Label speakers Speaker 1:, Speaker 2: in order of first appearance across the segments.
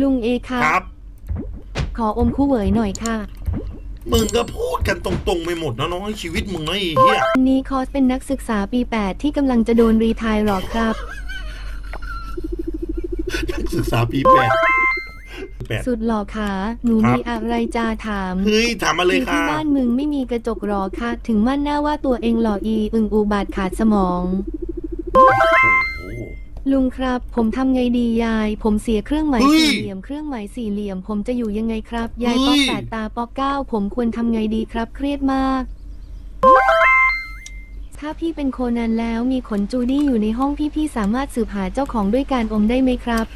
Speaker 1: ลุงเอค่ะ
Speaker 2: ครับ
Speaker 1: ขออมคู่เหวยหน่อยค่ะ
Speaker 2: มึงก็พูดกันตรงๆไปหมดนะน้องให้ชีวิตมึงนะไอ้เหี้ย
Speaker 1: วันนี้คอสเป็นนักศึกษาปี 8 ที่กำลังจะโดนรีไทายหรอครับ
Speaker 2: นักศึกษาปีแปดแปด
Speaker 1: สุดหล่อขาหนู
Speaker 2: ครับ
Speaker 1: มีอะไรจะถาม
Speaker 2: เฮ้ยถามมาเลย
Speaker 1: คือ
Speaker 2: ค่ะ
Speaker 1: ที่บ้านมึงไม่มีกระจกหรอคะถึงมั่นหน้าว่าตัวเองหล่ออี อึงอูบาดขาดสมอง
Speaker 2: โอ้โห
Speaker 1: ลุงครับ ผมทำไงดียาย ผมเสียเครื่องหมาย
Speaker 2: เฮ้ย
Speaker 1: สี่เหลี่ยมเครื่องหมายสี่เหลี่ยม ผมจะอยู่ยังไงครับ ยาย
Speaker 2: เฮ้
Speaker 1: ป๊อก
Speaker 2: ย
Speaker 1: แปดตาป๊อกเก้าผมควรทำไงดีครับ เครียดมาก ถ้าพี่เป็นโคนันแล้วมีขนจูดี้อยู่ในห้องพี่พี่สามารถสืบหาเจ้าของด้วยการอมได้ไหมครับ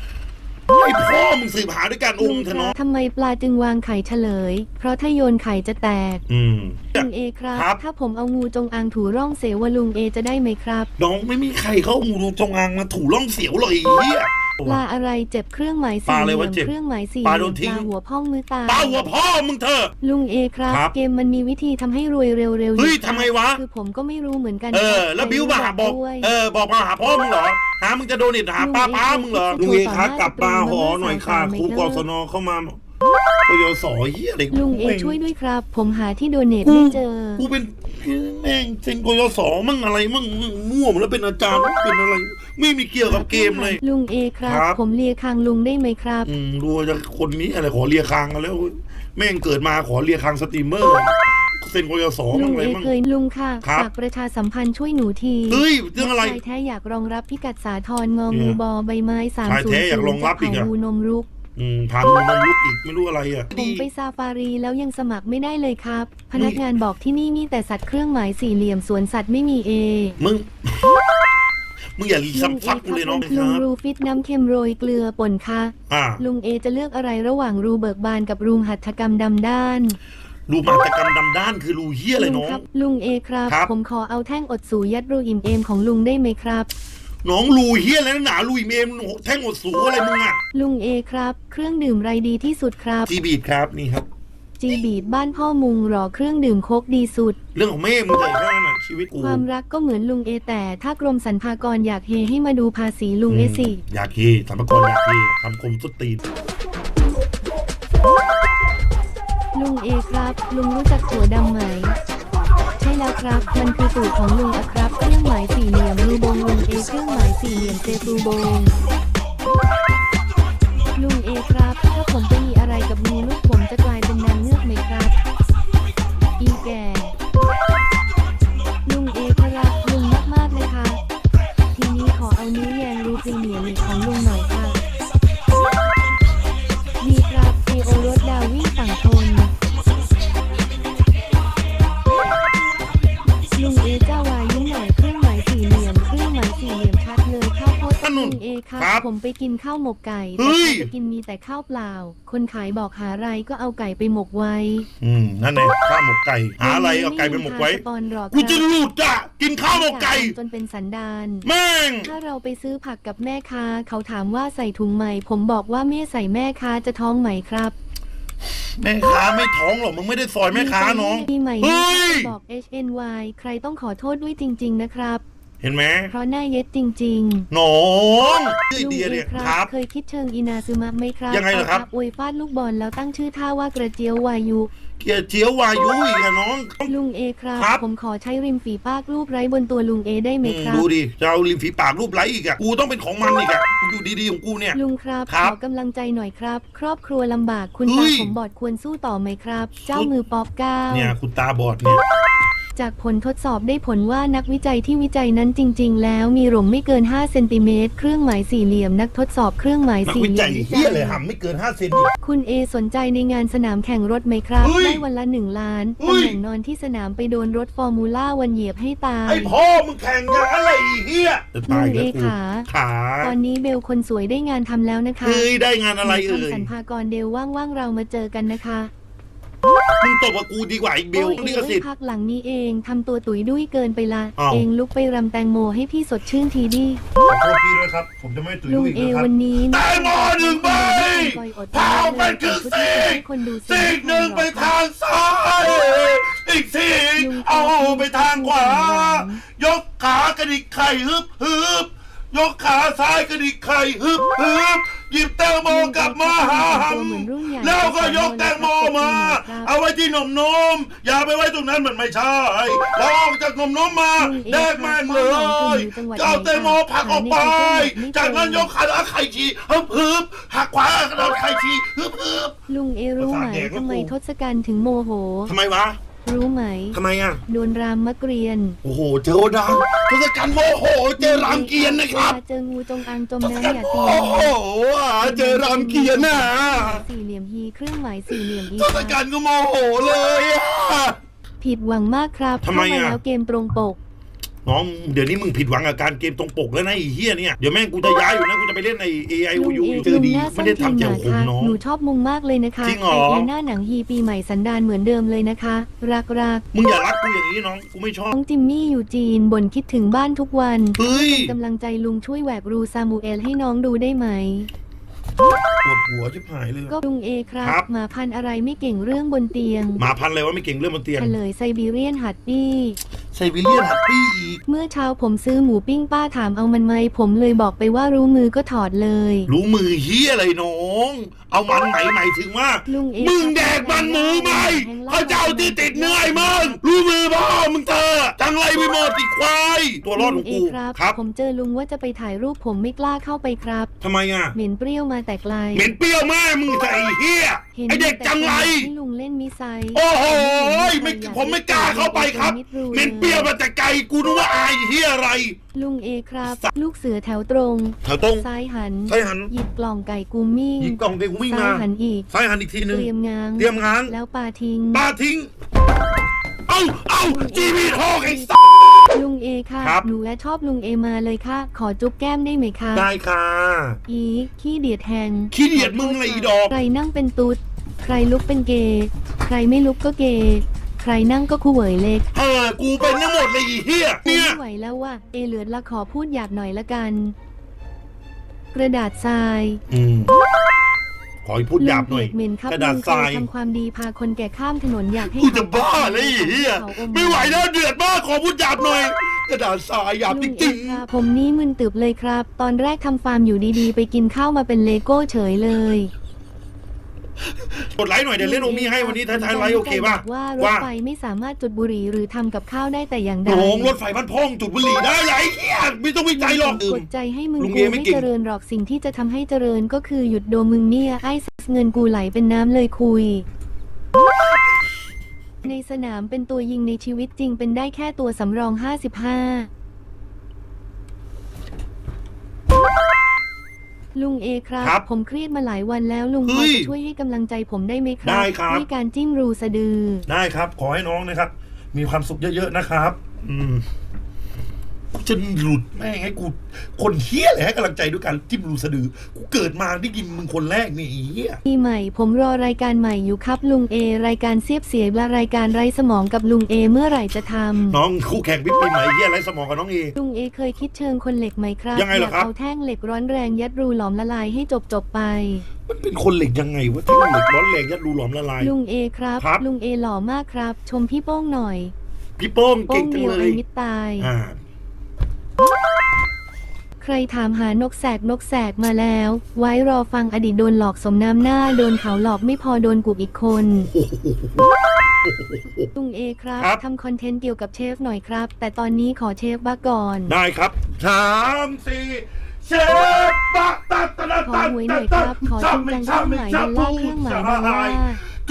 Speaker 2: ไอ้พ่อมึงสืบหาด้วยการอมเถอะเนาะ
Speaker 1: ทำไมปลาจึงวางไข่เฉลย เพราะถ้าโยนไข่จะแตก
Speaker 2: อืม
Speaker 1: ลุงเอครับ
Speaker 2: ครับ
Speaker 1: ถ้าผมเอางูจงอางถูร่องเสวลุงเอจะได้ไหมครับ
Speaker 2: น้องไม่มีใครเข้ามูรูจงอางมาถูร่องเสียวเลยไอ้เหี้ย
Speaker 1: ปลาอะไรเจ็บเครื่องหมาย
Speaker 2: ปลา
Speaker 1: สี่
Speaker 2: อะไร
Speaker 1: เหลี่ยวะม
Speaker 2: เจ็บ
Speaker 1: เครื่องหมายสี่
Speaker 2: ปลา
Speaker 1: เห
Speaker 2: โด
Speaker 1: ลี่ย
Speaker 2: น
Speaker 1: ม
Speaker 2: ทิ้
Speaker 1: ป
Speaker 2: ง
Speaker 1: ลาหัวพ่องมือตาย
Speaker 2: ปาหัวพ่อมึงเถอะ
Speaker 1: ลุงเอครับ
Speaker 2: ครับ
Speaker 1: เกมมันมีวิธีทำให้รวยเร็วๆอยู่
Speaker 2: เฮ้ย
Speaker 1: ครับ
Speaker 2: ทำไมวะ
Speaker 1: คือผมก็ไม่รู้เหมือนกัน
Speaker 2: เออ
Speaker 1: ครับ
Speaker 2: แล้วบิวมาหาบอก
Speaker 1: ด้วย
Speaker 2: เออบอกมาหาพ่อมึงเหรอหามึงจะโดนอิดหาป้าป้ามึงเหรอ
Speaker 1: ลุ
Speaker 2: ลุง
Speaker 1: ง
Speaker 2: เอ
Speaker 1: เอ
Speaker 2: คะ
Speaker 1: คะ
Speaker 2: กลับมาหอหน่อยค่ะ
Speaker 1: ไม่
Speaker 2: ครู
Speaker 1: ได้
Speaker 2: กศนเข้ามาปยสเฮียอะไร
Speaker 1: ลุงเอช่วยด้วยครับ ผมหาที่โดเนท
Speaker 2: กู
Speaker 1: ไม่เจอ
Speaker 2: กูเป็น แม่งเซ็นกยศมั่งอะไรมั่งมั่วหมดแล้วเป็นอาจารย์มั่งเป็นอะไร ไม่มีเกี่ยวกับเกมเลย
Speaker 1: ลุงเอครับ
Speaker 2: ครับ
Speaker 1: ผมเลียคางลุงได้ไหมครับ
Speaker 2: อืมดูจะคนนี้อะไรขอเลียคางกันแล้ว แม่งเกิดมาขอเลียคางสตรีมเมอร์เซ็นกยศ
Speaker 1: ลุ
Speaker 2: มั่ง
Speaker 1: ง
Speaker 2: อะไร
Speaker 1: เอ
Speaker 2: มั่ง
Speaker 1: เคยลุงค่ะ
Speaker 2: ครับ
Speaker 1: ฝากประชาสัมพันธ์ช่วยหนูที
Speaker 2: เฮ้ยเรื่องอะไร
Speaker 1: ชายแท้อยากรองรับพิกัดสาทรงอ
Speaker 2: เนี่
Speaker 1: งู
Speaker 2: ย
Speaker 1: บอใบไม้สาม
Speaker 2: ชาย
Speaker 1: ศู
Speaker 2: แท้
Speaker 1: นย์
Speaker 2: อยากร
Speaker 1: ศู
Speaker 2: อนง
Speaker 1: ย์
Speaker 2: รั
Speaker 1: จา
Speaker 2: บ
Speaker 1: ก
Speaker 2: อีก
Speaker 1: เขา
Speaker 2: อะ
Speaker 1: วูนมรุก
Speaker 2: อืมผ่านมือมันลุกอีกไม่รู้อะไรอะ
Speaker 1: ผม
Speaker 2: ดี
Speaker 1: ไปซาฟารีแล้วยังสมัครไม่ได้เลยครับ พนักงานบอกที่นี่มีแต่สัตว์เครื่องหมายสี่เหลี่ยมสวนสัตว์ไม่มีเอ
Speaker 2: มึง มึงอย่ารีซัมฟักกูเลยน้องค
Speaker 1: ลุ
Speaker 2: รั
Speaker 1: ง
Speaker 2: บ
Speaker 1: รูฟิตน้ำเค็มโรยเกลือป่นค่ะ
Speaker 2: อ่า
Speaker 1: ลุงเอจะเลือกอะไรระหว่างรูเบิกบานกับรูหัตถกรรมดำด้าน
Speaker 2: รูมาตกรรมดำด้านคือรูเฮียอะไร
Speaker 1: ลุ
Speaker 2: น้อง
Speaker 1: ครับลุงเอครับ
Speaker 2: ครับ
Speaker 1: ผมขอเอาแท่งอดสูยัดรูอิ่มเอมของลุงได้ไหมครับ
Speaker 2: น้องรูเฮียอะไรนักหนารูอีเมมแท่งอดสูอะไรมึงอะ
Speaker 1: ลุงเอครับ เครื่องดื่มไรดีที่สุดครับ
Speaker 2: จีบีดครับนี่ครับ
Speaker 1: จีบีดบ้านพ่อมุงหรอเครื่องดื่มโคกดีสุด
Speaker 2: เรื่องของแม่มึงเลยแค่นั้นน่ะชีวิตกู
Speaker 1: ความรักก็เหมือนลุงเอแต่ถ้ากรมสรรพากรอยากเฮให้มาดูภาษีลุงเอสิ
Speaker 2: อยากเฮสามกรอยากเฮคำคมสุดตีน
Speaker 1: ลุงเอครับ ลุงรู้จักถั่วดำไหม ใช่แล้วครับ มันคือสูตรของลุงอะครับ เครื่องหมายสี่เหลี่ยมรูบงลุงเอเครื่องหมายสี่เหลี่ยมเซตูโบงลุงเอครับ ถ้าผมไปมีอะไรกับงูลูก ข้าวหมกไก่
Speaker 2: เฮ้
Speaker 1: แต่
Speaker 2: ย
Speaker 1: ใครจะกินมีแต่ข้าวเปล่า คนขายบอกหาอะไรก็เอาไก่ไปหมกไว้
Speaker 2: อืมนั่นไงข้าวหมกไก่หาอะไรเอาไก่ไปหมกไว้
Speaker 1: สปอนหรอก
Speaker 2: กูจะหลุดอะกินข้าวหมกไก่
Speaker 1: จนเป็นสันดาน
Speaker 2: แม่ง
Speaker 1: ถ้าเราไปซื้อผักกับแม่ค้าเขาถามว่าใส่ถุงไหม ผมบอกว่าไม่ใส่แม่ค้าจะท้องไหมครับ
Speaker 2: แม่ค้าไม่ท้องหรอกมึงไม่ได้ซอยแม่ค้าน้อง
Speaker 1: มีไหม
Speaker 2: เฮ้ย
Speaker 1: บอก HNY ใครต้องขอโทษด้วยจริง ๆ นะครับ
Speaker 2: เห็นไหม
Speaker 1: เพราะหน้าเย็ดจริงๆ
Speaker 2: น้องไอ
Speaker 1: ลุง
Speaker 2: เดีย
Speaker 1: เอ
Speaker 2: เนี่ย
Speaker 1: ค
Speaker 2: ค
Speaker 1: รั
Speaker 2: รับ
Speaker 1: เคยคิดเชิงอินาซึมะไหมครับ
Speaker 2: ยังไงเหรอครับา
Speaker 1: อวยฟาดลูกบอลแล้วตั้งชื่อท่าว่ากระเจียววายุ
Speaker 2: เกียร์เจียววายุอีกอะน้อง
Speaker 1: ลุงเอครับ
Speaker 2: ครับ
Speaker 1: ผมขอใช้ริมฝีปากรูปไร้บนตัวลุงเอได้ไหม
Speaker 2: อืม
Speaker 1: ครับ
Speaker 2: ดูดิจะเอาริมฝีปากรูปไล้อีกอะกูต้องเป็นของมันอีกอะกูอยู่ดีๆของกูเนี่ย
Speaker 1: ลุงครับ
Speaker 2: ครั
Speaker 1: ข
Speaker 2: บ
Speaker 1: อกำลังใจหน่อยครับ ครอบครัวลำบากคุณ
Speaker 2: เฮ้
Speaker 1: ตาย ผมบอดควรสู้ต่อไหมครับ เจ้ามือป๊อปเก้า
Speaker 2: เนี่ยคุณตาบอดเนี่ย
Speaker 1: จากผลทดสอบได้ผลว่านักวิจัยที่วิจัยนั้นจริง ๆ แล้วมีหลงไม่เกิน 5 เซนติเมตร เครื่องหมายสี่เหลี่ยมนักทดสอบเครื่องหมาย
Speaker 2: นัก
Speaker 1: สี่
Speaker 2: วิ
Speaker 1: เหลี่
Speaker 2: จั
Speaker 1: ย
Speaker 2: ย
Speaker 1: ม
Speaker 2: เฮียเลยหำไม่เกิน5เซนอีก
Speaker 1: คุณเอสนใจในงานสนามแข่งรถไหมครับ
Speaker 2: เฮ้ย
Speaker 1: ได้วันละหนึ่งล้าน
Speaker 2: เฮ้
Speaker 1: ตำ
Speaker 2: ย
Speaker 1: แหน่งนอนที่สนามไปโดนรถฟอร์มูล่าวันเหยียบให้ตาย
Speaker 2: ไอพ่อมึงแข่งงานอะไรอีเฮียจะตาย
Speaker 1: ลุง
Speaker 2: แล้
Speaker 1: เอ
Speaker 2: วกู
Speaker 1: ขา
Speaker 2: ขา
Speaker 1: ตอนนี้เบลคนสวยได้งานทำแล้วนะคะ
Speaker 2: เฮ้ยได้งานอะไรเอ่ย
Speaker 1: ทำสรรพากรเดลว่างๆเรามาเจอกันนะคะ
Speaker 2: มึงตบกับกูดีกว่าอีกเบล
Speaker 1: โอ้ย
Speaker 2: ลิ
Speaker 1: เอ
Speaker 2: ขสิทธิ์
Speaker 1: พักหลังนี้เองทำตัวตุ๋ยดุ้ยเกินไปละ
Speaker 2: อ้าว
Speaker 1: เองลุกไปรำแตงโมให้พี่สดชื่นทีดิ
Speaker 2: ขอโทษพี่ด้วยครับ ผมจะไม่ตุ๋ย
Speaker 1: ลุง
Speaker 2: อีก
Speaker 1: เอ
Speaker 2: นะครับ
Speaker 1: วันนี้
Speaker 2: แตงโมหนึ่งใบ
Speaker 1: ปล่อยอด
Speaker 2: เผาไปคือซีก
Speaker 1: คนดู
Speaker 2: ซีกหนึ่งไปทางซ้าย อีกซีกเอาไปทางขวา ยกขากระดิกไข่ฮึบฮึบ ยกขาซ้ายกระดิกไข่ฮึบฮึบหยิบแตงโมกลับมาหาหำแล้วก็ยกแตงโมมา เอาไว้ที่หนมนมอย่าไปไว้ตรงนั้นมันไม่ใช่แล้วออกจากหนมนมมาแดกแม่งเลยก็เอาแตงโมผลักออกไป จากนั้นยกขาแล้วไข่ชีฮึบฮึบหักขวากระโดดไข่ชีฮึบฮึบ
Speaker 1: ลุงเอรู้ไหม
Speaker 2: ประสาทแดกแล้ว
Speaker 1: ทำไม
Speaker 2: กู
Speaker 1: ทศกัณฐ์ถึงโมโห
Speaker 2: ทำไมวะ
Speaker 1: รู้ไหม
Speaker 2: ทำไมอะ
Speaker 1: โดนรามมะเกรียน
Speaker 2: โอ้โห เจอดังทศกัณฐ์โมโห เจอรามเกียรตินะครับ
Speaker 1: เวลาเจองูจงอางจม
Speaker 2: ทศ
Speaker 1: น้ำ
Speaker 2: กัณ
Speaker 1: อย่า
Speaker 2: ฐ์
Speaker 1: ตี
Speaker 2: โอ้โหเจอรามเกียรติน่ะ
Speaker 1: สี่เหลี่ยมฮีเครื่องหมายสี่เหลี่ยมอี
Speaker 2: ทศกัณฐ์ก็โมโหเลยอะ
Speaker 1: ผิดหวังมากครับ
Speaker 2: ทำไม
Speaker 1: เข้ามา
Speaker 2: อะ
Speaker 1: แล้วเกมตรงปก
Speaker 2: น้องเดี๋ยวนี้มึงผิดหวังกับการเกมตรงปกแล้วนะไอ้เหี้ยเนี่ย เดี๋ยวแม่งกูจะย้ายอยู่นะกูจะไปเล่นใน AI
Speaker 1: ลุง
Speaker 2: U
Speaker 1: เอ
Speaker 2: เจอ
Speaker 1: ลุง
Speaker 2: ดี
Speaker 1: หน้า
Speaker 2: ไม่
Speaker 1: ส้ม
Speaker 2: ได้
Speaker 1: ทีม
Speaker 2: ทำ
Speaker 1: ห
Speaker 2: แจ่
Speaker 1: มาว
Speaker 2: คม
Speaker 1: ค่ะ
Speaker 2: น้อง
Speaker 1: หนูชอบมุงมากเลยนะคะ
Speaker 2: จริงเหรอ
Speaker 1: ไอเอหน้าหนังฮีปีใหม่สันดานเหมือนเดิมเลยนะคะ รักรัก
Speaker 2: มึงอย่ารักกูอย่างนี้น้องกูไม่ชอบ
Speaker 1: น้องจิมมี่อยู่จีนบ่นคิดถึงบ้านทุกวัน
Speaker 2: เฮ้ย
Speaker 1: กำลังใจลุงช่วยแหวกรูซามูเอลให้น้องดูได้ไหม
Speaker 2: ปวดหัวชิบหายเลย
Speaker 1: ก็ลุงเอครับ
Speaker 2: ครับ
Speaker 1: หมาพันธุ์อะไรไม่เก่งเรื่องบนเตียง
Speaker 2: หมาพันธุ์อะไรวะไม่เก่งเรื่องบนเตียง
Speaker 1: เฉลยไซบีเรียนฮัดปี้
Speaker 2: ไซบีเรียนฮัตปี้อีก
Speaker 1: เมื่อเช้าผมซื้อหมูปิ้งป้าถามเอามันไหมผมเลยบอกไปว่ารู้มือก็ถอดเลย
Speaker 2: รู้มือเฮียอะไรน้อง เอามันไหนหมายถึงว่า
Speaker 1: ลุงเอ
Speaker 2: มึงแดกมันหมูไหมเขาเจ้าที่ติดเนื้อไอ้มึงรู้มือพ่อมึงเธอจังไรไปหมดติควาย ตัวรอดของ
Speaker 1: ลุ
Speaker 2: กู
Speaker 1: เครับ
Speaker 2: ครับ
Speaker 1: ผมเจอลุงว่าจะไปถ่ายรูปผมไม่กล้าเข้าไปครับ
Speaker 2: ทำไมอะ
Speaker 1: เหม็นเปรี้ยวมาแต่ไกล
Speaker 2: เหม็นเปรี้ยวมากมึงใส่เฮีย
Speaker 1: ห็น
Speaker 2: ไอเด็กจังไร
Speaker 1: ให้ลุงเล่นมิไซ
Speaker 2: โอ้โหไม่ผมไม่กล้าเข้าไปครับเหม็นเปรี้ยวมาแต่ไกลกูนึกว่าอายเฮียอะไร
Speaker 1: ลุงเอครับ
Speaker 2: สัตว์
Speaker 1: ลูกเสือแถวตรง
Speaker 2: แถวตรง
Speaker 1: ซ้ายหัน
Speaker 2: ซ้ายหัน
Speaker 1: หยิบกล่องไก่กูมิ่ง
Speaker 2: หยิบกล่องเด็กกูวิ่ง
Speaker 1: ซ้ามา
Speaker 2: ย
Speaker 1: หันอีก
Speaker 2: ซ้ายหันอีกทีนึง
Speaker 1: เตรียมง้าง
Speaker 2: เตรียมง้าง
Speaker 1: แล้วปาทิ้ง
Speaker 2: ปาทิ้ง เอ้าเอ้าจีบีทอกไอ้สัส
Speaker 1: ลุงเอค่ะ
Speaker 2: ครับ
Speaker 1: หนูและชอบลุงเอมาเลยค่ะ ขอจุ๊บแก้มได้ไหมคะ
Speaker 2: ได้ค่ะ
Speaker 1: อีขี้เดียดแทง
Speaker 2: ขี้เดียดมึงอะไรอีดอก
Speaker 1: ใครนั่งเป็นตุ๊ด ใครลุกเป็นเกย์ ใครไม่ลุกก็เกย์ ใครนั่งก็คู่เหวยเล็ก
Speaker 2: เออ กูเป็นทั้งหมดเลยอีเฮีย
Speaker 1: กู
Speaker 2: เนี่ย
Speaker 1: ไม่ไหวแล้วว่ะ เอเหลือละขอพูดหยาบหน่อยละกัน กระดาษทราย
Speaker 2: อืม ขอให้พูดหยาบหน่อย
Speaker 1: ลุงเกลีเหม็นครับ
Speaker 2: กระดาษ
Speaker 1: ลุง
Speaker 2: ทราย
Speaker 1: เคทำความดีพาคนแก่ข้ามถนนอยากให้
Speaker 2: กูจะบ้าเลยไอ้เฮีย
Speaker 1: เขาอ
Speaker 2: ไม่ไหวแล้วเดือดมากขอพูดหยาบหน่อย กระดาษทรายหยาบ
Speaker 1: ลุ
Speaker 2: จ
Speaker 1: งเอ
Speaker 2: ริง
Speaker 1: ครับผมนี่มึนตึบเลยครับ ตอนแรกทำฟาร์มอยู่ดีๆ ไปกินข้าวมาเป็นเลโก้เฉยเลย
Speaker 2: ๆกดไลค์หน่อยเดี๋ยวเล่นโอมีให้วันนี้ท้ายๆไลค์โอเคป่ะ
Speaker 1: ว่ารถ
Speaker 2: ว่า
Speaker 1: ไฟไม่สามารถจุดบุหรี่หรือทำกับข้าวได้แต่อย่างใด
Speaker 2: โหงรถไฟพันพองจุดบุหรี่ได้ไรเฮีย ไม่ต้องวิจัยหรอก
Speaker 1: กดใจให้มึง
Speaker 2: ลุง
Speaker 1: กู
Speaker 2: เอไม่
Speaker 1: ไม่
Speaker 2: เก่ง
Speaker 1: เจริญหรอกสิ่งที่จะทำให้เจริญก็คือหยุดโดมมึงเนี่ยไอ้สัสเงินกูไหลเป็นน้ำเลยคุย ในสนามเป็นตัวยิงในชีวิตจริงเป็นได้แค่ตัวสำรอง 55 ลุงเอครับ
Speaker 2: ครับ
Speaker 1: ผมเครียดมาหลายวันแล้วลุงพ
Speaker 2: เฮ้
Speaker 1: อยจะช่วยให้กำลังใจผมได้ไหมครับ
Speaker 2: ได้ครับ
Speaker 1: ด้วยการจิ้มรูสะดือ
Speaker 2: ได้ครับ ขอให้น้องนะครับ มีความสุขเยอะๆนะครับ อืมกู จะหลุดแม่งให้กู คนเฮี้ยเลยให้กำลังใจด้วยการจิ้มรูสะดือ กูเกิดมาได้ยินมึงคนแรกนี่ไอ้เฮี้ย
Speaker 1: ปีใหม่ ผมรอรายการใหม่อยู่ครับลุงเอ รายการเสียบเสียและรายการไร้สมองกับลุงเอ เมื่อไหร่จะทำ
Speaker 2: น้องคู่แข่งวิปปีใหม่เฮี้ยไรสมองกับน้องเอ
Speaker 1: ลุงเอเคยคิดเชิงคนเหล็กไหมครับ
Speaker 2: ยังไงเหรอครับ
Speaker 1: ยากเอาแท่งเหล็กร้อนแรงยัดรูหลอมละลายให้จบจบๆไป
Speaker 2: มันเป็นคนเหล็กยังไงวะที่มันเหล็กร้อนแรงยัดรูหลอมละลาย
Speaker 1: ลุงเอครับ
Speaker 2: ครับ
Speaker 1: ลุงเอหล่อมากครับ ชมพี่โป้งหน่อย
Speaker 2: พี่โป้ง
Speaker 1: โป้
Speaker 2: เก่
Speaker 1: ง
Speaker 2: งจัง
Speaker 1: เดียว
Speaker 2: เล
Speaker 1: ไอย มิดตาย
Speaker 2: อ่า
Speaker 1: ใครถามหานกแสกนกแสกมาแล้ว ไว้รอฟังอดีตโดนหลอกสมน้ำหน้า โดนเขาหลอกไม่พอโดนกูอีกคนลุงเอครับ
Speaker 2: ครับ
Speaker 1: ทำคอนเทนต์เกี่ยวกับเชฟหน่อยครับ แต่ตอนนี้ขอเชฟบ้าก่อน
Speaker 2: ได้ครับสามสี่เชฟปะตัดตัด
Speaker 1: ขอหวยหน่อยครับ ขอจริงจังเครื่องหมายดอลลาร์เครื่องหมายดอลลาร์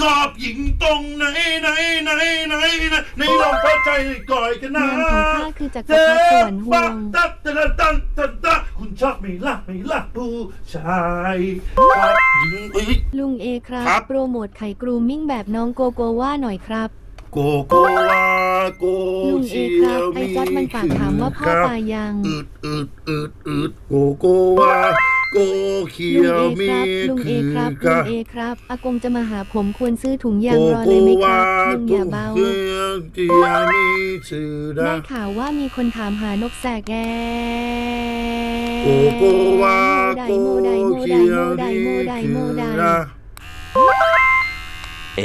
Speaker 2: กอบหญิงตรงไหนไหนไหนไหนไหนในลองเข้าใจก่อยกันนะ
Speaker 1: งานของข้าคือจักร
Speaker 2: เช
Speaker 1: พรรดิส
Speaker 2: ฟ
Speaker 1: วนห่ว
Speaker 2: ปะ
Speaker 1: ง
Speaker 2: ตัดตัดตัดตัดตัดคุณชอบไหม่ล่ะไหม่ล่ะผู้ชายกอบหญิงเอ้ย
Speaker 1: ลุงเอครับ
Speaker 2: ครับ
Speaker 1: โปรโมทไข่กรูมมิ่งแบบน้องโกโกว่าหน่อยครับ
Speaker 2: โกโกวาโก
Speaker 1: ลุงเอ
Speaker 2: เชี
Speaker 1: ค
Speaker 2: ย
Speaker 1: รับ
Speaker 2: ว
Speaker 1: ไอ
Speaker 2: มี
Speaker 1: จัดมันฝากถามว่าพ่อ
Speaker 2: ครับ
Speaker 1: ตายยัง
Speaker 2: อืดอืดอืดอืดโกโกวา โกเขี
Speaker 1: ลุง
Speaker 2: ยว
Speaker 1: เอ
Speaker 2: มี
Speaker 1: ครับลุงเอ
Speaker 2: คือ
Speaker 1: ครับ
Speaker 2: ก
Speaker 1: ลุะงเอครับอากงจะมาหาผมควรซื้อถุงยา
Speaker 2: โก
Speaker 1: งรอ
Speaker 2: โก
Speaker 1: เลยไหมครั
Speaker 2: วา
Speaker 1: บลุงอย่าเบา
Speaker 2: เกียเกียมีชื่อดา
Speaker 1: ได้ข่าวว่ามีคนถามหานกแสกแก
Speaker 2: โกโกวา
Speaker 1: ได
Speaker 2: โก
Speaker 1: โมไดโมได
Speaker 2: เขีย
Speaker 1: โม
Speaker 2: ว
Speaker 1: ได
Speaker 2: มี
Speaker 1: โมไดโม
Speaker 2: คือ
Speaker 1: ได
Speaker 2: ดา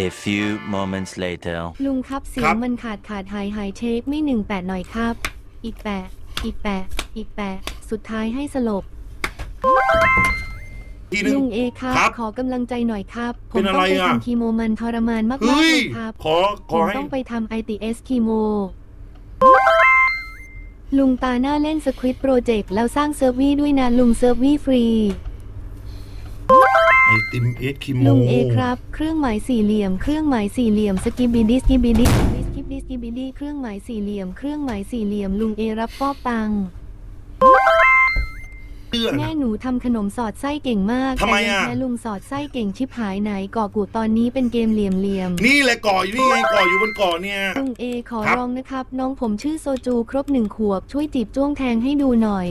Speaker 3: A few moments later.
Speaker 1: ลุงครับเสีย
Speaker 2: ครั
Speaker 1: ง
Speaker 2: บ
Speaker 1: มันขาดขาดหายหายเทคไม่หนึ่งแปดหน่อยครับ อีกแปดอีกแปะอีกแปะสุดท้ายให้สลบ
Speaker 2: ทีหนึ่ง
Speaker 1: ลุงเอครับ
Speaker 2: ครับ
Speaker 1: ขอกำลังใจหน่อยครับ ผ
Speaker 2: เป็
Speaker 1: ม
Speaker 2: น
Speaker 1: ต้
Speaker 2: อะ
Speaker 1: อง
Speaker 2: ไร
Speaker 1: ไป
Speaker 2: อะ
Speaker 1: ทำคีโมมันทรมานมากๆ
Speaker 2: เฮ้
Speaker 1: เลยย ครับ
Speaker 2: ขอข
Speaker 1: ผ
Speaker 2: อ
Speaker 1: ม
Speaker 2: ให้
Speaker 1: ต้องไปทำ ITS คีโม ลุงตาหน้าเล่นสควิตโปรเจกต์แล้วสร้างเซิร์ฟวี่ด้วยนะลุงเซิร์ฟวี่ฟรี
Speaker 2: ไอติมเอสคิโม
Speaker 1: ลุงเอครับ เครื่องหมายสี่เหลี่ยม เครื่องหมายสี่เหลี่ยม สกิบิดิสกิบิดิสสกิบิดิสกิบิดิเครื่องหมายสี่เหลี่ยม เครื่องหมายสี่เหลี่ยม ลุงเอรับฟอกตังค์
Speaker 2: เชื่อ
Speaker 1: แม่
Speaker 2: นะ
Speaker 1: หนูทำขนมสอดไส้เก่งมาก
Speaker 2: ทำไม
Speaker 1: แต่ยัง
Speaker 2: อะ
Speaker 1: แพ้ลุงสอดไส้เก่งชิบหายไหนก่อกูตอนนี้เป็นเกมเหลี่ยมเหลี่ยมๆ
Speaker 2: นี่แหละก่ออยู่นี่ไงก่ออยู่บนก่อเนี่ย
Speaker 1: ลุงเอขอ
Speaker 2: ครับ
Speaker 1: ร้องนะครับ น้องผมชื่อโซจูครบหนึ่งขวบ ช่วยจีบจ้วงแทงให้ดูหน่อย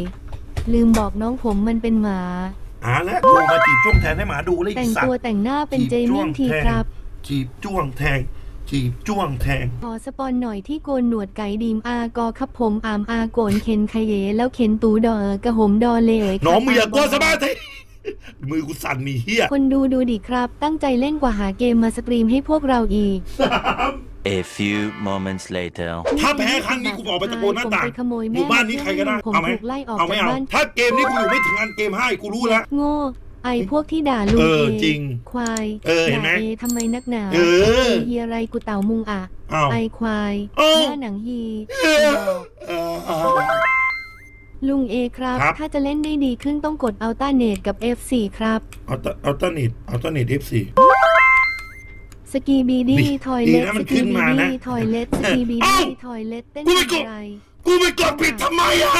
Speaker 1: ลืมบอกน้องผมมันเป็นหมา
Speaker 2: หาแล้วกูมาจีบจ้วงแทงให้หมาดูเลย
Speaker 1: แต่
Speaker 2: ไอ้
Speaker 1: ง
Speaker 2: สัต
Speaker 1: ตัว
Speaker 2: ว์
Speaker 1: แต่งหน้าเป็น
Speaker 2: จีบ
Speaker 1: เจมิ่ง
Speaker 2: จ้วง
Speaker 1: ที
Speaker 2: แทง
Speaker 1: ครับ
Speaker 2: จีบจ้วงแทง จีบจ้วงแทง
Speaker 1: ขอสปอนหน่อยที่โกนหนวดไก่ดีมอากอครับผมอามอาโกนเข็นขยเยแล้วเข็นตูดอเอ๋อกระหมดอเลยเอ๋ย
Speaker 2: น้องมึงอย่า
Speaker 1: ครับ
Speaker 2: กลัวสมาธิมือกูสั่นนี่เฮีย
Speaker 1: คนดูดูดิครับ ตั้งใจเล่นกว่าหาเกมมาสตรีมให้พวกเราอีก
Speaker 3: A few moments later.
Speaker 2: ถ้าแพ้ครั้งนี้กูออกไปตะโกนหน้าต่าง
Speaker 1: ผมไปขโมย
Speaker 2: อ
Speaker 1: แม่
Speaker 2: ยู่บ้านนี้ใครก็ได้
Speaker 1: ผม
Speaker 2: เอาไหม
Speaker 1: ถูกไล่ออก
Speaker 2: เอาไม่
Speaker 1: จาก
Speaker 2: เอา
Speaker 1: บ้าน
Speaker 2: ถ้าเกมนี้กูอยู่ไม่ถึงอันเกมให้กูรู้แล้ว
Speaker 1: โง่ ไอพวกที่ด่าลุง
Speaker 2: เอ
Speaker 1: เอ
Speaker 2: อจริง
Speaker 1: ควาย
Speaker 2: เออเห็นไหม
Speaker 1: ด่าเอทำไมนักหนา
Speaker 2: เออ
Speaker 1: เฮียอะไรกูเต่ามุงอะ
Speaker 2: อ้าว
Speaker 1: ไอควาย
Speaker 2: เอ้า
Speaker 1: หน้าหนังฮี
Speaker 2: เออเออเออ
Speaker 1: ลุงเอครับ
Speaker 2: ครับ
Speaker 1: ถ้าจะเล่นได้ดีขึ้นต้องกดอัลต้าเนตกับ F4 ครับ
Speaker 2: เอาตเอาตนิดเอาตนิดเอฟซี
Speaker 1: สกีบีดี
Speaker 2: นี่
Speaker 1: ทอยเล็
Speaker 2: ดี
Speaker 1: ต
Speaker 2: นะ
Speaker 1: ส
Speaker 2: มันขึ้
Speaker 1: กี
Speaker 2: น
Speaker 1: บี
Speaker 2: มานะ
Speaker 1: ดีทอยเล็ตสกีบี
Speaker 2: เอ้า
Speaker 1: ดีทอยเล็ตเต้น
Speaker 2: กูไม่กด
Speaker 1: อะไร
Speaker 2: กูไปกดผิดทำไมอะ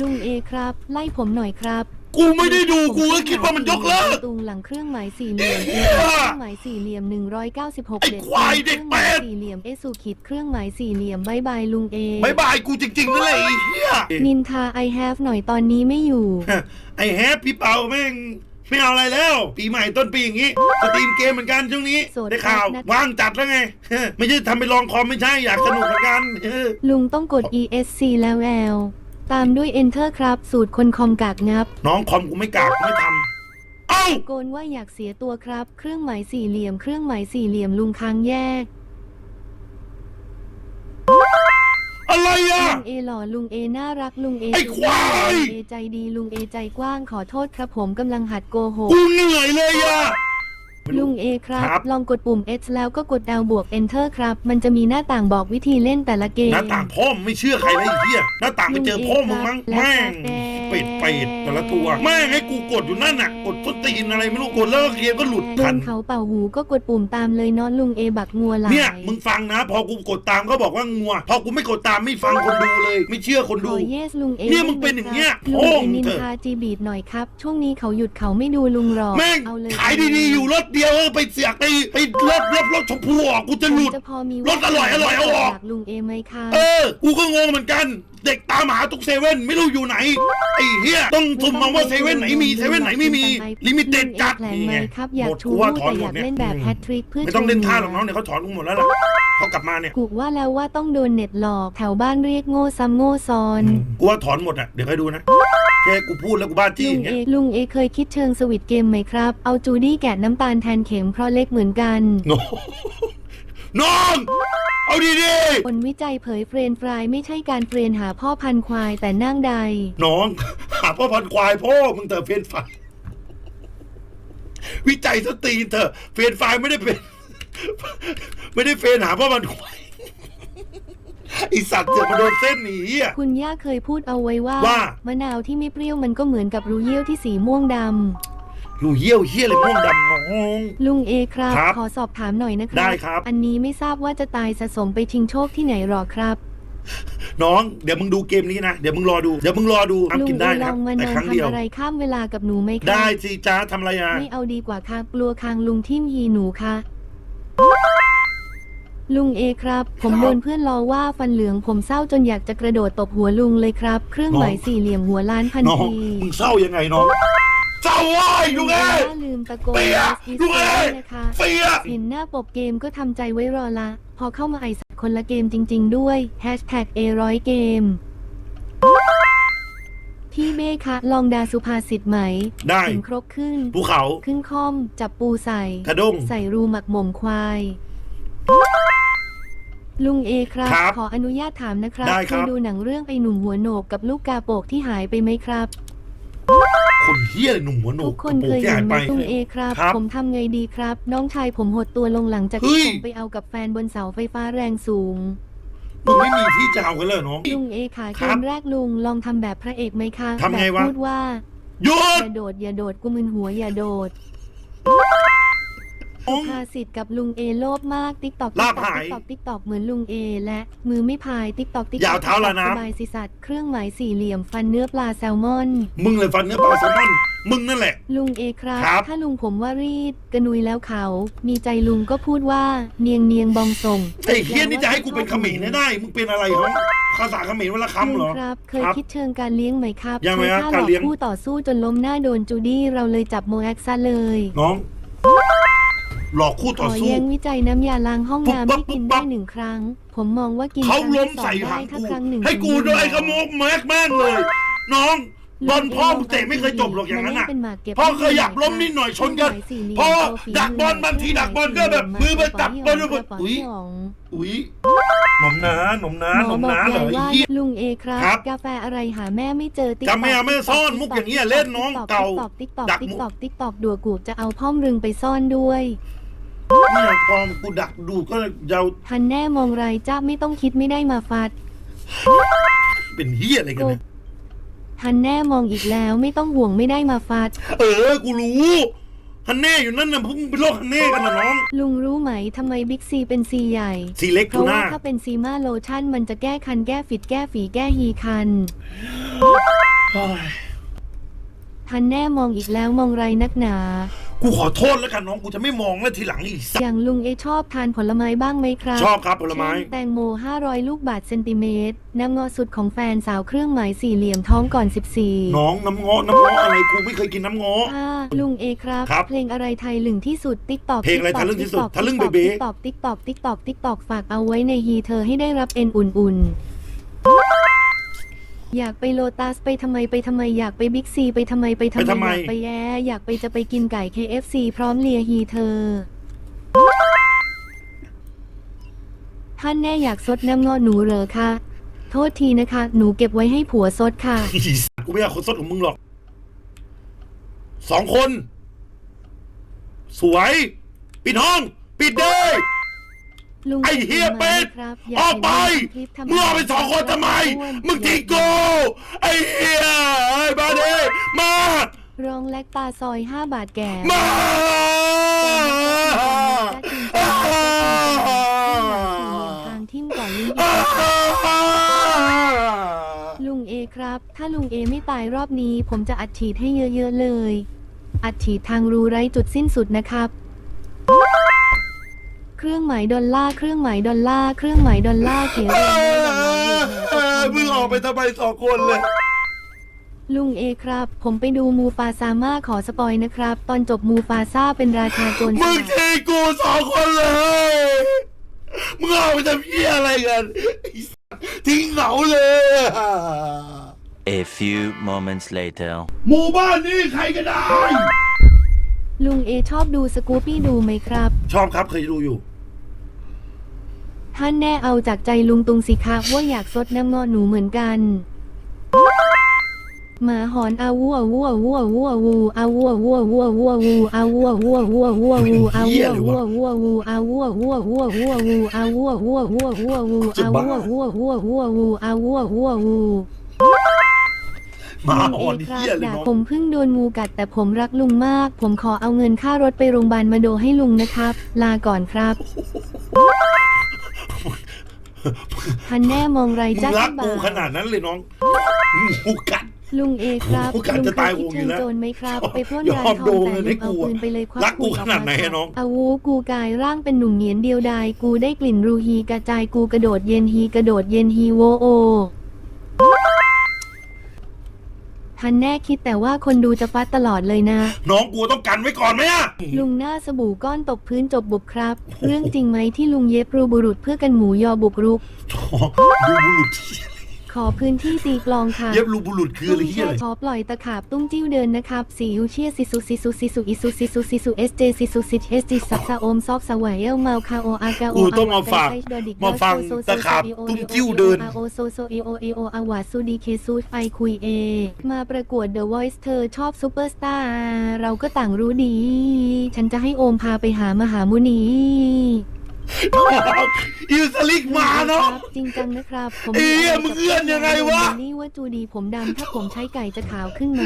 Speaker 1: ลุงเอครับ ไล่ผมหน่อยครับ
Speaker 2: กูไม่ได้ดูกูก็คิดว่ามันยกเลิก
Speaker 1: ตุงหลังเครื่องหมายสี่เหลี่ยม
Speaker 2: เหี้
Speaker 1: เอยเค
Speaker 2: ย
Speaker 1: รื่องหมายสี่เหลี่ยมหนึ่งร้อยเก้าสิบหก
Speaker 2: ไอ้ควายเด็กเป็ด
Speaker 1: สี่เหลี่ยมเอสูขิดเครื่องหมายสี่เหลี่ยมบายบายลุงเอบา
Speaker 2: ยบายกูจริงๆนั่นแหละไอ้เหี้ย
Speaker 1: นินทา I have หน่อยตอนนี้ไม่อยู่
Speaker 2: ไอ้แฮปพี่เปาแม่งไม่เอาอะไรแล้ว ปีใหม่ต้นปีอย่างงี้สตรีมเกมเหมือนกันช่วงนี้
Speaker 1: โสด
Speaker 2: ได้ข่าว
Speaker 1: ครับ
Speaker 2: ว่างจัดแล้วไง ไม่ใช่ทำไปลองคอมไม่ใช่อยากสนุกเหมือนกัน
Speaker 1: ลุงต้องกด ESC แล้วแอล ตามด้วย Enter ครับ สูตรคนคอมกากงับ
Speaker 2: น้องคอมกูไม่กากไม่ทำเอ้า
Speaker 1: โกนว่าอยากเสียตัวครับ เครื่องหมายสี่เหลี่ยม เครื่องหมายสี่เหลี่ยมลุงค้างแยก
Speaker 2: อะไรอะ
Speaker 1: ลุงเอหล่อลุงเอน่ารักลุงเอ
Speaker 2: ไอ้ควาย
Speaker 1: ลุงเอใจดีลุงเอใจกว้างขอโทษครับผมกำลังหัดโกหก
Speaker 2: กูเหนื่อยเลยอะ
Speaker 1: ลุงเอครับ
Speaker 2: ครับ
Speaker 1: ลองกดปุ่ม H แล้วก็กดดาวบวก Enter ครับ มันจะมีหน้าต่างบอกวิธีเล่นแต่ละเกม
Speaker 2: หน้าต่างพ่อมไม่เชื่อใครเลยไอ้เหี้ยหน้าต่างไปเจอพ่อมึงมั้ง
Speaker 1: ลุงเอ
Speaker 2: แม่ง
Speaker 1: ครับ
Speaker 2: เป็ดเป็ดแต่ละตัวแม่งให้กูกดอยู่นั่นน่ะ กดต้นตีนอะไรไม่รู้กดแล้วเกมก็หลุด
Speaker 1: โด
Speaker 2: ทั
Speaker 1: น
Speaker 2: น
Speaker 1: เขาเป่าหูก็กดปุ่มตามเลยเนาะลุงเอบักงัวหลาย
Speaker 2: เนี่ยมึงฟังนะ พอกูกดตามก็บอกว่างัว พอกูไม่กดตามไม่ฟังคนดูเลย ไม่เชื่อคน
Speaker 1: ข
Speaker 2: ดู
Speaker 1: อเยสลุงเอ
Speaker 2: เนี่ยมึงเป็นอย่างเงี้ย
Speaker 1: ลุงเอ
Speaker 2: โอ้ง
Speaker 1: นิน
Speaker 2: เถอะ
Speaker 1: ทาจีบีดหน่อยครับ ช่วงนี้เขาหยุดเขาไม่ดูลุงหรอก
Speaker 2: แม่ง
Speaker 1: เอาเลย
Speaker 2: ขายดีๆอยู่รถเดียวเออไปเสียกไปไปรถรถรถชมพูออกกูจะหลุด
Speaker 1: จะพอมี
Speaker 2: รสอร่อยอร่อยเอาออก
Speaker 1: ลุงเอไหมคะ
Speaker 2: เออ กูก็งงเหมือนกันเด็กตามหาทุกเซเว่นไม่รู้อยู่ไหนไอ้เฮียต้องสุ่มมาว่าเซเว่นไหนมีเซเว่นไหนไม่มีลิมิเต็ดจัด
Speaker 1: แผล
Speaker 2: นี่
Speaker 1: ไหม
Speaker 2: ไง
Speaker 1: ครับอยา
Speaker 2: หม
Speaker 1: ก
Speaker 2: ด
Speaker 1: ชู
Speaker 2: กูว่าถอ
Speaker 1: แต่
Speaker 2: นห
Speaker 1: อ
Speaker 2: ม
Speaker 1: ยา
Speaker 2: ด
Speaker 1: ก
Speaker 2: เนี่ย
Speaker 1: เล่นแบบแฮตทริกเพื่อ
Speaker 2: ไม่ต้องเล่นท่าหร
Speaker 1: ชู
Speaker 2: อกน้องเนี่ยเขาถอนกูหมดแล้วล่ะเขากลับมาเนี่ย
Speaker 1: กูว่าแล้วว่าต้องโดนเน็ตหลอกแถวบ้านเรียกโง่ซ้ำโง่ซ้อน
Speaker 2: กูว่าถอนหมดอะเดี๋ยวค่อยดูนะแค่กูพูดแล้วกูบ้าจี้
Speaker 1: ลุ
Speaker 2: องย่าง
Speaker 1: เอ
Speaker 2: เงี้ย
Speaker 1: ลุงเอเคยคิดเชิงสวิตเกมไหมครับ เอาจูดี้แกะน้ำตาลแทนเข็มเพราะเล็กเหมือนกัน
Speaker 2: โง่ น้อง เอาดีดี
Speaker 1: ผลวิจัยเผยเฟรนฟรายไม่ใช่การเฟรนหาพ่อพันธุ์ควายแต่นั่งใด
Speaker 2: ๆน้อง หาพ่อพันธุ์ควายพ่อมึงเถอะเฟรนไฟรายวิจัยสตรีนเถอะเฟรนไฟรายไม่ได้เป็น ไม่ได้เฟรนหาพ่อพันธุ์ควายไอสัตว์เจอมาโดนเส้นหนีอะ
Speaker 1: คุณย่าเคยพูดเอาไว้ว่า
Speaker 2: ว่า
Speaker 1: มะนาวที่ไม่เปรี้ยวมันก็เหมือนกับรูเยี่ยวที่สีม่วงดำ
Speaker 2: อยู่เยี่ยวเฮี้ยเลยม่วงดำน้อง
Speaker 1: ลุงเอครับ
Speaker 2: ครับ
Speaker 1: ขอสอบถามหน่อยนะครั
Speaker 2: ได้ครับ
Speaker 1: อันนี้ไม่ทราบว่าจะตายสะสมไปชิงโชคที่ไหนหรอครับ
Speaker 2: น้องเดี๋ยวมึงดูเกมนี้นะ เดี๋ยวมึงรอดู เดี๋ยวมึงรอดู
Speaker 1: ลุ
Speaker 2: ทำ
Speaker 1: ง
Speaker 2: กิน
Speaker 1: เอ
Speaker 2: ได้
Speaker 1: ล
Speaker 2: นะ
Speaker 1: องมา
Speaker 2: แต่
Speaker 1: นอน
Speaker 2: ครั้งเดียว
Speaker 1: ทำอะไรข้ามเวลากับหนูไหมครั
Speaker 2: ได้สิจ้าทำอะไรอะ
Speaker 1: ไม่เอาดีกว่าค่ะกลัวคางลุงทิ่มยีหนูค่ะ ลุงเอครับ ผมโดนเพื่อนล้อว่าฟันเหลืองผมเศร้าจนอยากจะกระโดดตบหัวลุงเลยครับ เครื่องหมาย
Speaker 2: น้อง
Speaker 1: สี่เหลี่ยมหัวล้านพัน
Speaker 2: น้อง
Speaker 1: ที
Speaker 2: มึงเศร้ายังไงน้อง เศร้าเว้ยลุงเอ้ย
Speaker 1: ย่าลืมตะโกน
Speaker 2: เปีย
Speaker 1: อีส
Speaker 2: ลุงเอ้ย
Speaker 1: นะคะ
Speaker 2: เฟีย
Speaker 1: เห็นหน้าปกเกมก็ทำใจไว้รอละ พอเข้ามาไอสัตว์คนละเกมจริง ๆ ด้วยแฮชแท็กเอร้อยเกม พี่เบ้คะ ลองดาสุภาษิตไหม
Speaker 2: ได้
Speaker 1: ถึงครกขึ้น
Speaker 2: ภูเขา
Speaker 1: ขึ้นค่อม จับปูใส่
Speaker 2: กระด้ง
Speaker 1: ใส่รูหมักหม่มควาย ลุงเอครับ
Speaker 2: ครับ
Speaker 1: ขออนุญาตถามนะครับ
Speaker 2: ได้ครับ
Speaker 1: ยดูหนังเรื่องไอ้หนุ่มหัวโหนกกับลูกกาโปกที่หายไปไหมครับ
Speaker 2: คนเฮียอะไรหนุ่มหัวโหน
Speaker 1: ทุ
Speaker 2: ก
Speaker 1: กคน
Speaker 2: กระโปร
Speaker 1: เค
Speaker 2: ง
Speaker 1: ย
Speaker 2: ที่
Speaker 1: เห็
Speaker 2: หาย
Speaker 1: น
Speaker 2: ไป
Speaker 1: นะลุงเอครับ
Speaker 2: ครับ
Speaker 1: ผมทำไงดีครับ น้องชายผมหดตัวลงหลังจาก
Speaker 2: เฮ้
Speaker 1: ที่
Speaker 2: ย
Speaker 1: ผมไปเอากับแฟนบนเสาไฟฟ้าแรงสูง
Speaker 2: มึงไม่มีที่จะเอากันเลยเหรอน้อง
Speaker 1: ลุงเอขา
Speaker 2: ค
Speaker 1: เก
Speaker 2: รับ
Speaker 1: มแรกลุงลองทำแบบพระเอกไหมคะ
Speaker 2: ทำไง
Speaker 1: แบบ
Speaker 2: วะ
Speaker 1: พูดว่า
Speaker 2: หยุ
Speaker 1: อ
Speaker 2: ด
Speaker 1: ย่าโดดอย่าโดดกูมึนหัวอย่าโดด
Speaker 2: น้อง
Speaker 1: ภาสิทธิ์กับลุงเอโลภมากติ๊กตอก
Speaker 2: ลาบหาย
Speaker 1: ติ๊กตอกติ๊กตอกเหมือนลุงเอและมือไม่พายติ๊กตอกติ๊ก
Speaker 2: อย่าเอาเท้าละน้ำ
Speaker 1: สบายสิสัตว์เครื่องหมายสี่เหลี่ยมฟันเนื้อปลาแซลมอน
Speaker 2: มึงเลยฟันเนื้อปลาแซลมอนมึงนั่นแหละ
Speaker 1: ลุงเอครับ
Speaker 2: ครับ
Speaker 1: ถ้าลุงผมว่ารีดกระนุยแล้วเขา มีใจลุงก็พูดว่า เนียงเนียงบองส่ง
Speaker 2: ไอ้เฮียนี่จะให้กูเป็นเขมรได้ มึงเป็นอะไรเหรอภาษาเขมรวันละคำเหร
Speaker 1: ลุ
Speaker 2: อง
Speaker 1: ครับ เคย
Speaker 2: ครับ
Speaker 1: คิดเชิงการเลี้ยงไหมครับ
Speaker 2: ยังไง
Speaker 1: เค
Speaker 2: ฮะ
Speaker 1: ฆ่าหล
Speaker 2: การ
Speaker 1: อก
Speaker 2: เลี้ยง
Speaker 1: คู่ต่อสู้จนล้มหน้าโดนจูดี้เราเลยจับโมแอคซะเลย
Speaker 2: น้อง หลอกคู่
Speaker 1: ข
Speaker 2: ต่อ
Speaker 1: อ
Speaker 2: สู้
Speaker 1: แย้งวิจัยน้ำยาล้างห้อง
Speaker 2: ปุ๊บ
Speaker 1: น้ำ
Speaker 2: ปั๊บ
Speaker 1: ที่กิน
Speaker 2: ปุ๊บปั๊
Speaker 1: ได้
Speaker 2: บ
Speaker 1: หนึ่งครั้ง ผมมองว่ากิน
Speaker 2: เขา
Speaker 1: ครั้ง
Speaker 2: ล้ม
Speaker 1: ที่สอง
Speaker 2: ใส่หา
Speaker 1: ได้
Speaker 2: ง
Speaker 1: ถ้า
Speaker 2: กู
Speaker 1: ครั้งหนึ่ง
Speaker 2: ให้กู
Speaker 1: ถึง
Speaker 2: ด้วยไอ้
Speaker 1: ห
Speaker 2: ขโมกแม็กแม่งเลย น้อง บอลพ่อมึงเตะไม่เคยจบหรอกอย่างนั้นน่ะ
Speaker 1: มัเป็นหมากเก็บ
Speaker 2: พ่อขยับล้มนิดหน่อยชนกัน
Speaker 1: สี่เหลี่ยม
Speaker 2: พ่อ
Speaker 1: โชว์ฝี
Speaker 2: ดักบอลบางทีดักบอลก็แบบมือไปจับบอลด้วย
Speaker 1: กระป๋ง
Speaker 2: อุ๊ย
Speaker 1: ที่สอง
Speaker 2: อุ้ยหนมนาหนมนา
Speaker 1: ห
Speaker 2: ห
Speaker 1: ม
Speaker 2: น
Speaker 1: อ
Speaker 2: ม
Speaker 1: บอก
Speaker 2: นาเหร
Speaker 1: ยา
Speaker 2: อยไอ้
Speaker 1: ว่า
Speaker 2: เหี้ย
Speaker 1: ลุงเอครับ
Speaker 2: ครับ
Speaker 1: กาแฟอะไรหาแม่ไม่เจอติ๊ก
Speaker 2: จำไม่เอาแม่ซ่อนมุกอย่างเงี้ยเล่นน้องเก่า
Speaker 1: ติ๊กตอก
Speaker 2: ดัก
Speaker 1: ติ๊ก
Speaker 2: มุก
Speaker 1: ตอกติ๊กตอกดัวกูจะเอาพ่อมรึงไปซ่อนด้วย
Speaker 2: เนี่ยพอกูดักดูก็ยาว
Speaker 1: ฮันแน่มองไรจ้าไม่ต้องคิดไม่ได้มาฟัด
Speaker 2: เป็นเฮียอะไรกันเนี่ย
Speaker 1: ฮันแน่มองอีกแล้วไม่ต้องห่วงไม่ได้มาฟัด
Speaker 2: เออ กูรู้ฮันเน่อยู่นั่นน่ะพวกมึงเป็นโรคฮันเน่กันนะน้อง
Speaker 1: ลุงรู้ไหมทำไมบิ๊กซีเป็นซีใหญ่
Speaker 2: สีเล็ก
Speaker 1: เพ
Speaker 2: ทู
Speaker 1: ราะ
Speaker 2: น่า
Speaker 1: ว่าถ้าเป็นซีมาโลชั่นมันจะแก้คันแก้ฟิดแก้ฝีแก้ฮีคัน
Speaker 2: เฮ้ย
Speaker 1: ฮันแน่มองอีกแล้วมองไรนักหนา
Speaker 2: กูขอโทษแล้วกันน้องกูจะไม่มองแล้วทีหลังอีกสัก
Speaker 1: อย่างลุงเอชอบทานผลไม้บ้างไหมครับ
Speaker 2: ชอบครับผลไม้
Speaker 1: เช่นแตงโม 500 ลูกบาทเซนติเมตร น้ำงอสุดของแฟนสาวเครื่องหมายสี่เหลี่ยมท้องก่อน 14
Speaker 2: น้องน้ำเงาะน้ำเงาะอะไรกูไม่เคยกินน้ำเงาะ
Speaker 1: ค่ะลุงเอครับ
Speaker 2: ครับ
Speaker 1: เพลงอะไรไทยลึงที่สุดติ๊กตอก
Speaker 2: เพลงอะไรทะลึ่งที่สุดทะลึ่งเบเบ้
Speaker 1: ติ๊กตอกติ๊กตอกติ๊กตอกติ๊กตอกฝากเอาไว้ในฮีเธอให้ได้รับเอ็นอุ่นๆ อยากไปโลตัสไปทำไมไปทำไมอยากไปบิ๊กซีไปทำไมไปทำ
Speaker 2: ไปทำ
Speaker 1: ไม
Speaker 2: ไม
Speaker 1: อยากไปแย่อยากไปจะไปกินไก่ KFC พร้อมเลียฮีเธอ ท่านแน่อยากซดน้ำงอหนูเหรอคะ โทษทีนะคะ หนูเก็บไว้ให้ผัวซดค่ะ
Speaker 2: อีสัตว์กูไม่อยากคนสดของมึงหรอกสองคน สวย ปิดห้อง ปิดเลย
Speaker 1: ลุง
Speaker 2: ไอ้เฮียเป็ด
Speaker 1: ครับ
Speaker 2: ออกไป
Speaker 1: คลิปทำ
Speaker 2: มึงออกไปสองคนทำไมมึงทิ้งกูไอ้เฮียไอ้บ้าเด้มา
Speaker 1: รองแลกตาซอย5บาทแก่
Speaker 2: มา
Speaker 1: ทางทิ่มก่อนลุงลุงเอครับ ถ้าลุงเอไม่ตายรอบนี้ ผมจะอัดฉีดให้เยอะๆเลย อัดฉีดทางรูไร้จุดสิ้นสุดนะครับ เครื่องหมายดอลลาร์เครื่องหมายดอลลาร์เครื่องหมายดอลลาร์เขียนเรียงไว้ดังนั้อยู่เหนือ
Speaker 2: มึงออกไปทำไมสองคนเลย
Speaker 1: ลุงเอครับ ผมไปดูมูฟาซาม่าขอสปอยนะครับ ตอนจบมูฟาซาเป็นราชาโจรส
Speaker 2: มึ
Speaker 1: ลั
Speaker 2: ง
Speaker 1: ด
Speaker 2: ทิ้งกูสองคนเลย มึงออกไปทำเพี้ยอะไรกันไอ้สัสทิ้งเหงาเลย
Speaker 3: A few moments later.
Speaker 2: หมู่บ้านนี้ใครก็ได้
Speaker 1: ลุงเอชอบดูสกูปี้ดูไหมครับ
Speaker 2: ชอบครับเคยดูอยู่
Speaker 1: ท่านแน่เอาจากใจลุงตุงสิคะว่าอยากซดน้ำงอหนูเหมือนกัน หมาหอนอาวัววัววัววัววูอาวัววัววัววัววูอาวัววัววัววัววูอาวัววัววัววูอาวัววัววัววัววูอาวัววัววัววัววูอาวัววัววัววัววูอาวัววัว
Speaker 2: วูมาอ่อน
Speaker 1: เหี้
Speaker 2: ยเลย
Speaker 1: ผมเพิ่งโดนงูกัดแต่ผมรักลุงมาก ผมขอเอาเงินค่ารถไปโรงพยาบาลมาโดให้ลุงนะครับ ลาก่อนครับ ฮันแน่มองไร
Speaker 2: มึง
Speaker 1: จ้า
Speaker 2: รัก
Speaker 1: บ่า
Speaker 2: กูขนาดนั้นเลยน้องงูกัด
Speaker 1: ลุงเอครับ
Speaker 2: โอ้โหกัด
Speaker 1: ลุง
Speaker 2: จะ
Speaker 1: เค
Speaker 2: ตาย
Speaker 1: ย
Speaker 2: โห
Speaker 1: คิด
Speaker 2: งอยู่แล้ว
Speaker 1: เชิงโจรไหมครับ
Speaker 2: ยอม
Speaker 1: ไปปล้น
Speaker 2: ยอ
Speaker 1: ร้าน
Speaker 2: ม
Speaker 1: ท
Speaker 2: โด
Speaker 1: อง
Speaker 2: น
Speaker 1: แต่
Speaker 2: เลย
Speaker 1: ลุงเอา
Speaker 2: ให้กูอะ
Speaker 1: ปืนไปเลยควัก
Speaker 2: รักกู
Speaker 1: ปืนออก
Speaker 2: ขนาด
Speaker 1: มา
Speaker 2: ไหน
Speaker 1: จั
Speaker 2: อะน้อง
Speaker 1: อาวูกูกายร่างเป็นหนุ่มเหนียนเดียวดายกูได้กลิ่นรูฮีกระจายกูกระโดดเย็นฮีกระโดดเย็นฮีโวโอ ฮันแน่คิดแต่ว่าคนดูจะฟัดตลอดเลยนะ
Speaker 2: น้องกูต้องกันไว้ก่อนไหมอะ
Speaker 1: ลุงหน้าสบู่ก้อนตกพื้นจบบุบครับ เรื่องจริงไหมที่ลุงเย็บรูบุรุษเพื่อกันหมูยอบุกรุก
Speaker 2: ดูบุรุษที่
Speaker 1: ขอพื้นที่ตีกลองค่ะ
Speaker 2: เย็บรูบุรุษคืออะไรเฮียอะไร
Speaker 1: ขอปล่อยตะขาบตุ้งจิ้วเดินนะครับสีอิวเชียซิสุซิสุซิสุอิสุซิสุซิสุเอสเจซิสุซิเอสจิสักซาโอมซอกสวายเอลเมาคาโออากาโอ
Speaker 2: กูต้องมาฟังมาฟังตะขาบตุ้งจิ้วเดิน
Speaker 1: อาโอโซโซเอโอเอโออาวาซูดีเคซูไฟคุยเอ มาประกวด The Voice เธอชอบซูเปอร์สตาร์เราก็ต่างรู้ดี ฉันจะให้โอมพาไปหามหามุนี
Speaker 2: อิวสลิกมาเนาะ
Speaker 1: ครับจริงจังนะครับผม
Speaker 2: เอี้ยมึงเอื้อนยังไงวะ
Speaker 1: นี่ว่าจูดีผมดำถ้าผมใช้ไก่จะขาวขึ้นไหม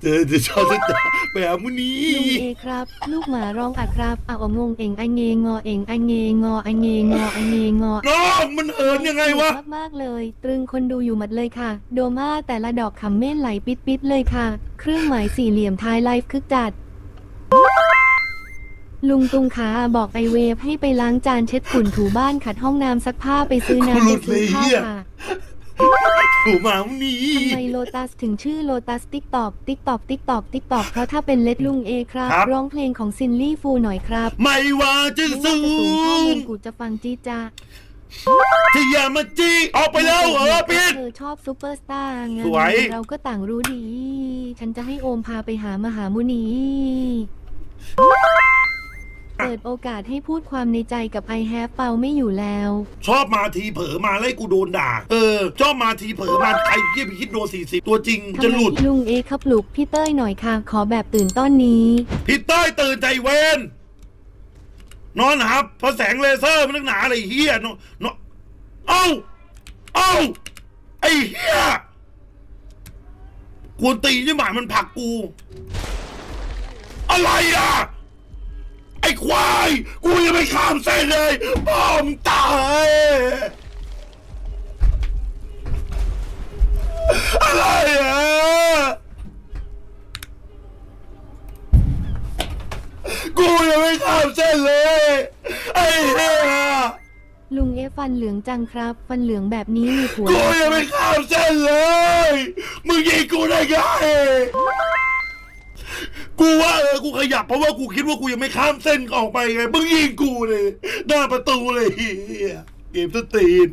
Speaker 2: เธอจะชอบจะจับไปหามุนี
Speaker 1: ลุงเอครับ ลูกหมาร้องอะครับอะอมงงเองไอเงงอเองไอเงงอไอเงงอไอเงงอ
Speaker 2: น้องมันเอินยังไงวะ
Speaker 1: มากมากๆเลย ตรึงคนดูอยู่หมัดเลยค่ะ โดมาแต่ละดอกขำเม่นไหลปิดปิดๆเลยค่ะ เครื่องหมายสี่เหลี่ยมท้ายไลฟ์คึกจัด ลุงตุงขาบอกไอเวฟให้ไปล้างจานเช็ดฝุ่นถูบ้านขัดห้องน้ำซักผ้าไปซื้อ
Speaker 2: กูหลุ
Speaker 1: น้ำไป
Speaker 2: ด
Speaker 1: ซื้อ
Speaker 2: เลย
Speaker 1: ข้า
Speaker 2: เหี้
Speaker 1: วยค่ะ
Speaker 2: ถูมามุนี
Speaker 1: ทำไมโลตัสถึงชื่อโลตัสติ๊กตอกติ๊กตอกติ๊กตอกติ๊กตอกเพราะถ้าเป็นเล็ดลุงเอครับ ร้องเพลงของซินลี่ฟูหน่อยครับ
Speaker 2: ไม่ว่าจะ
Speaker 1: ไม่
Speaker 2: สู
Speaker 1: ว่าจะสูงเท่าเม
Speaker 2: ง
Speaker 1: นกูจะฟังจีจ้า
Speaker 2: ที่อย่ามาจี้ออกไปแล้วเออปิด
Speaker 1: เธอชอบซูเปอร์สตาร์ไง
Speaker 2: สวย
Speaker 1: เราก็ต่างรู้ดี ฉันจะให้โอมพาไปหามหามุนี เปิดโอกาสให้พูดความในใจกับไอแฮปเปาไม่อยู่แล้ว
Speaker 2: ชอบมาทีเผลอมาไล่กูโดนด่า เออ ชอบมาทีเผลอมาใครเยี่ยไปคิดโดนสี่สิบตัวจริง
Speaker 1: ทำ
Speaker 2: จะ
Speaker 1: ไม
Speaker 2: หลุด
Speaker 1: ลุงเอครับปลุกพี่เต้ยหน่อยค่ะ ขอแบบตื่นต้นนี้
Speaker 2: พี่เต้ยตื่นใจเวนนอนหับเพราะแสงเลเซอร์มันนักหนาอะไรเฮียเนาะเนาะเอ้าเอ้าไอ้เฮียกวนตีนยี่หมายมันผลักกู อะไรอะ ไอ้ควาย กูยังไม่ข้ามเส้นเลยพ่อมงตายอะไรอะกูยังไม่ข้ามเส้นเลย ไอ้เหี้ย
Speaker 1: ลุงเอฟันเหลืองจังครับ ฟันเหลืองแบบนี้มีผัว
Speaker 2: กูยังไม่ข้ามเส้นเลย มึงยิงกูได้ไง กูว่าเออกูขยับเพราะว่ากูคิดว่ากูยังไม่ข้ามเส้นออกไปไงมึงยิงกูเลย หน้าประตูเลยเฮียเกมสตรีน